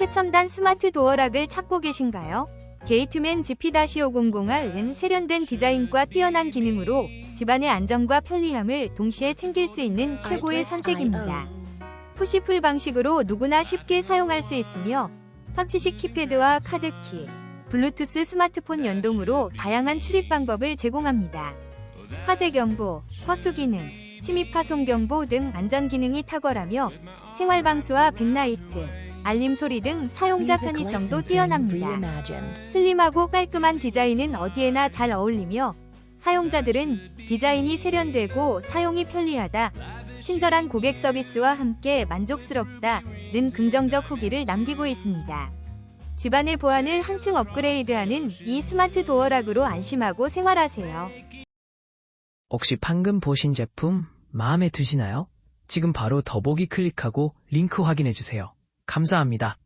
최첨단 스마트 도어락을 찾고 계신가요? 게이트맨 GP-500R은 세련된 디자인과 뛰어난 기능으로 집안의 안정과 편리함을 동시에 챙길 수 있는 최고의 선택입니다. 푸시풀 방식으로 누구나 쉽게 사용할 수 있으며 터치식 키패드와 카드키, 블루투스 스마트폰 연동으로 다양한 출입 방법을 제공합니다. 화재 경보, 허수 기능, 침입 파손 경보 등 안전 기능이 탁월하며 생활 방수와 백라이트, 알림 소리 등 사용자 편의성도 뛰어납니다. 슬림하고 깔끔한 디자인은 어디에나 잘 어울리며 사용자들은 디자인이 세련되고 사용이 편리하다, 친절한 고객 서비스와 함께 만족스럽다는 긍정적 후기를 남기고 있습니다. 집안의 보안을 한층 업그레이드하는 이 스마트 도어락으로 안심하고 생활하세요. 혹시 방금 보신 제품 마음에 드시나요? 지금 바로 더보기 클릭하고 링크 확인해 주세요. 감사합니다.